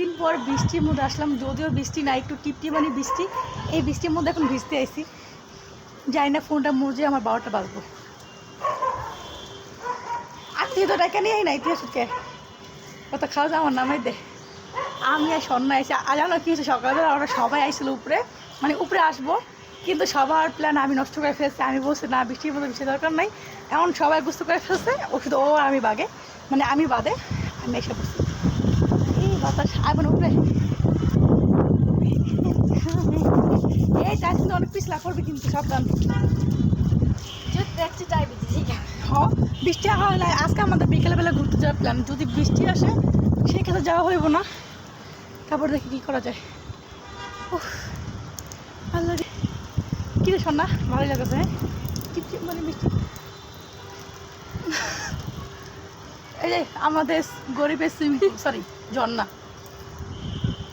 দিন পর বৃষ্টির মধ্যে আসলাম, যদিও বৃষ্টি না একটু টিপটিপানি বৃষ্টি। এই বৃষ্টির মধ্যে এখন ভিজতে আইছি। যাই না ফোনটা মরজে আমার বারোটা বাজবো। আত্মীয় তো টাকা নিয়ে না ইতিহাস কে কত খাওয়া দাওয়া আমার নামাই দে। আমি আর সন্ধ্যা এসে আর জানো কি হয়েছে? সকালবেলা ওরা সবাই আইছিল উপরে। মানে উপরে আসব, কিন্তু সবার প্ল্যান আমি নষ্ট করে ফেলছি। আমি বলছি, না, বৃষ্টির মধ্যে বৃষ্টি দরকার নাই। এমন সবাই বুঝতে করে ফেলছে ও শুধু ও আমি বাগে। মানে আমি বাদে, আমি এসে বসছি বাতাস আবার উপরে এই তাই কিন্তু অনেক পিছলা করবে কিন্তু, সাবধান। দেখছি টাইপ ঠিক হ, বৃষ্টি হলে আজকে আমাদের বিকেলবেলা ঘুরতে যাওয়ার প্ল্যান যদি বৃষ্টি আসে সেক্ষেত্রে যাওয়া হইব না। তারপর দেখি কী করা যায়। আল্লাহ রে। কী রে শোনা ভালোই লাগছে হ্যাঁ? টিপটিপ মানে বৃষ্টি। এই যে, আমাদের গরিবের সুইমিং সরি ঝর্ণা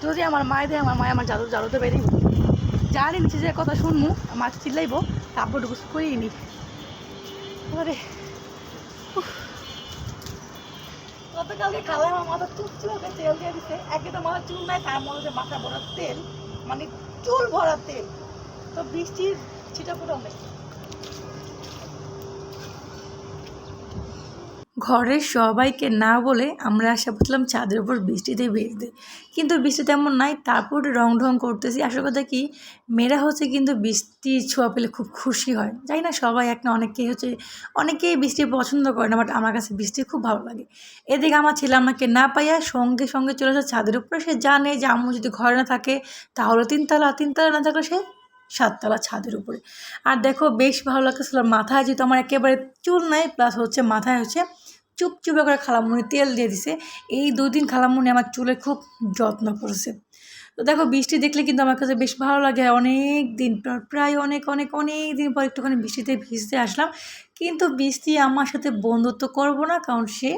যদি আমার মায় দেয়, আমার মায় আমার জাদু জাদুতে বেরিয়ে জানি নিচে যে কথা শুনমু মাছ চিল্লাইব, তারপর ঢুকুস করিয়ে নি আরে গতকালকে খালে আমার মাথা চুল চুল তেল দিয়ে দিছে। একে তো মাথা চুল নাই, তার মনে হচ্ছে মাথা ভরা তেল মানে চুল ভরা তেল। তো বৃষ্টির ছিটা পুরো নেই ঘরের সবাইকে না বলে আমরা আশা করছিলাম ছাদের উপর বৃষ্টিতে ভিজতে কিন্তু বৃষ্টি তেমন নাই, তারপর রং ঢং করতেছি। আসল কথা কি, মেয়েরা হচ্ছে কিন্তু বৃষ্টি ছোঁয়া পেলে খুব খুশি হয়। জানি না সবাই এক না অনেকেই হচ্ছে, অনেকেই বৃষ্টি পছন্দ করে না বাট আমার কাছে বৃষ্টি খুব ভালো লাগে। এদিকে আমার ছেলে আমাকে না পাইয়া সঙ্গে সঙ্গে চলে আসে ছাদের উপরে। সে জানে যে আম্মু যদি ঘরে না থাকে, তাহলে তিনতলা তিনতলা না থাকলে সে সাততলা ছাদের উপরে। আর দেখো বেশ ভালো লাগতেছিল, মাথায় যেহেতু আমার একেবারে চুল নাই প্লাস হচ্ছে মাথায় হচ্ছে চুপচুপে করে খালামুনি তেল দিয়ে দিছে। এই দুই দিন খালামুনি আমার চুলে খুব যত্ন করেছে। তো দেখো, বৃষ্টি দেখলে কিন্তু আমার কাছে বেশ ভালো লাগে। অনেক দিন পর, প্রায় অনেক অনেক অনেক দিন পর একটুখানি বৃষ্টিতে ভিজতে আসলাম। কিন্তু বৃষ্টি আমার সাথে বন্ধুত্ব করব না, কারণ সে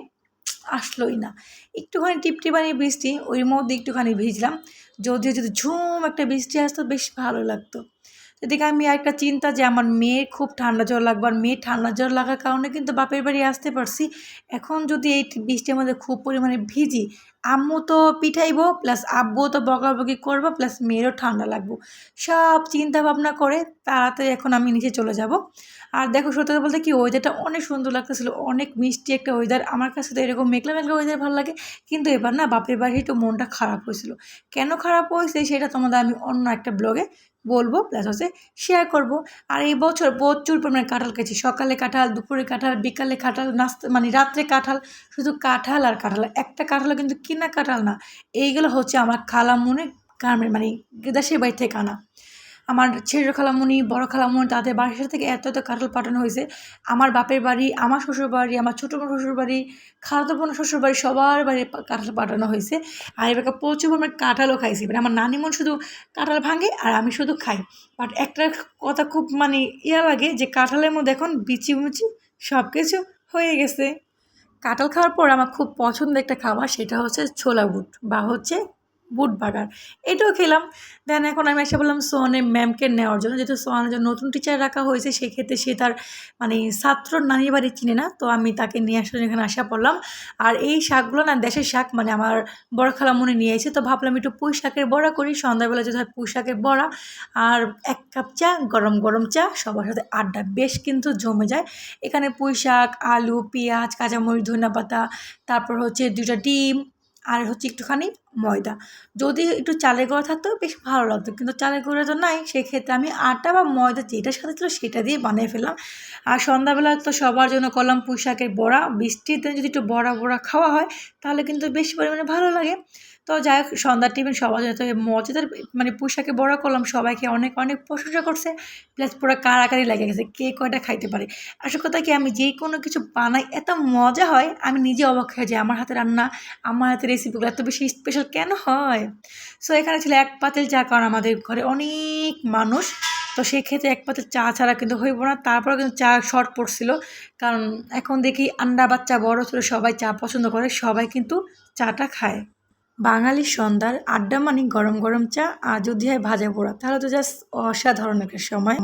আসলোই না। একটুখানি টিপটিপানি বৃষ্টি, ওই মধ্যে একটুখানি ভিজলাম। যদিও যদি ঝুম একটা বৃষ্টি আসতো, বেশ ভালো লাগতো। এদিকে আমি একটা চিন্তা যে আমার মেয়ের খুব ঠান্ডা জ্বর লাগবে আর মেয়ের ঠান্ডা জ্বর লাগার কারণে কিন্তু বাপের বাড়ি আসতে পারছি। এখন যদি এই বৃষ্টির মধ্যে খুব পরিমাণে ভিজি, আম্মু তো পিঠাইবো, প্লাস আব্বুও তো বকাবকি করব, প্লাস মেয়েরও ঠান্ডা লাগবো। সব চিন্তা ভাবনা করে তাড়াতাড়ি এখন আমি নিচে চলে যাব। আর দেখো সত্যি বলতে কি ওয়েদারটা অনেক সুন্দর লাগতেছিল, অনেক মিষ্টি একটা ওয়েদার আমার কাছে তো এরকম মেঘলা মেঘলা ওয়েদার ভালো লাগে, কিন্তু এবার না বাপের বাড়ি একটু মনটা খারাপ হয়েছিল। কেন খারাপ হয়েছে সেটা তোমাদের আমি অন্য একটা ব্লগে বলব প্লাস হচ্ছে শেয়ার করব। আর এই বছর প্রচুর পরিমাণে কাঁঠাল খেয়েছি। সকালে কাঁঠাল, দুপুরে কাঁঠাল, বিকালে কাঁঠাল, নাস্তা মানে রাত্রে কাঁঠাল, শুধু কাঁঠাল আর কাঁঠাল। একটা কাঁঠালও কিন্তু কিনা কাঁঠাল না। এইগুলো হচ্ছে আমার খালামুনে গ্রামের মানে দেশের বাড়ি থেকে আনা। আমার ছেলের খালামুনি, বড় খালামুনি, তাদের বাসার থেকে এত এত কাঁঠাল পাঠানো হয়েছে। আমার বাপের বাড়ি, আমার শ্বশুর বাড়ি আমার ছোটো বোন শ্বশুর বাড়ি খালাতো বোন শ্বশুর বাড়ি সবার বাড়ি কাঁঠাল পাঠানো হয়েছে। আর এবার প্রচুর পরিমাণে কাঁঠালও খাইছি। মানে আমার নানিমন শুধু কাঁঠাল ভাঙে আর আমি শুধু খাই। বাট একটা কথা খুব মানে ইয়া লাগে যে কাঁঠালের মধ্যে এখন বিচি মুচি সব কিছু হয়ে গেছে। কাঁঠাল খাওয়ার পর আমার খুব পছন্দের একটা খাবার সেটা হচ্ছে ছোলা বুট বা হচ্ছে বুট বাগার এটাও খেলাম। দেন এখন আমি এসে বললাম সোহানের ম্যামকে নেওয়ার জন্য। যেহেতু সোহানের জন্য নতুন টিচার রাখা হয়েছে, সেক্ষেত্রে সে তার মানে ছাত্র নানি বাড়ি চিনে না। তো আমি তাকে নিয়ে আসার জন্য এখানে আসা পড়লাম। আর এই শাকগুলো না দেশের শাক মানে আমার বড় মনে নিয়ে এসে তো ভাবলাম একটু পুঁই শাকের বড়া করি। সন্ধ্যাবেলা যদি হয় পুঁই শাকের বড়া। আর এক কাপ চা, গরম গরম চা, সবার সাথে আড্ডা। বেশ কিন্তু জমে যায়। এখানে পুঁই শাক, আলু, পেঁয়াজ, কাঁচামরিচ ধনিয়া পাতা তারপর হচ্ছে দুটা ডিম আর হচ্ছে একটুখানি ময়দা। যদি একটু চালের গুঁড়া থাকতো, বেশ ভালো লাগতো। কিন্তু চালের গুঁড়া তো নাই, সেক্ষেত্রে আমি আটা বা ময়দা যেটার সাথে ছিল সেটা দিয়ে বানিয়ে ফেললাম। আর সন্ধ্যাবেলা তো সবার জন্য করলাম পুঁই শাকের বড়া বৃষ্টির দিনে যদি একটু বড়া বড়া খাওয়া হয়, তাহলে কিন্তু বেশি পরিমাণে ভালো লাগে। তো যাই হোক, সন্ধ্যার টিফিন সবার জন্য তো মজাদার মানে পুঁই বড় করলাম, সবাইকে অনেক অনেক প্রশংসা করছে। প্লাস পুরো কারাকারি লেগে গেছে, কে কয়টা খাইতে পারে। আসল কথা কি, আমি যে কোনো কিছু বানাই, এত মজা হয়, আমি নিজে অবাক হয়ে যাই, আমার হাতে রান্না, আমার হাতে রেসিপিগুলো এত বেশি স্পেশাল কেন হয়? সো এখানে ছিল এক পাতিল চা কারণ আমাদের ঘরে অনেক মানুষ, তো সেক্ষেত্রে এক পাতিল চা ছাড়া কিন্তু হইব না। তারপরে কিন্তু চা শর্ট পড়ছিল, কারণ এখন দেখি আন্ডা বাচ্চা বড় ছিল, সবাই চা পছন্দ করে, সবাই কিন্তু চাটা খায়। বাঙালির সন্ধ্যার আড্ডা মানে গরম গরম চা আর যদি হয় ভাজা পোড়া। তাহলে তো জাস্ট অসাধারণ একটা সময়।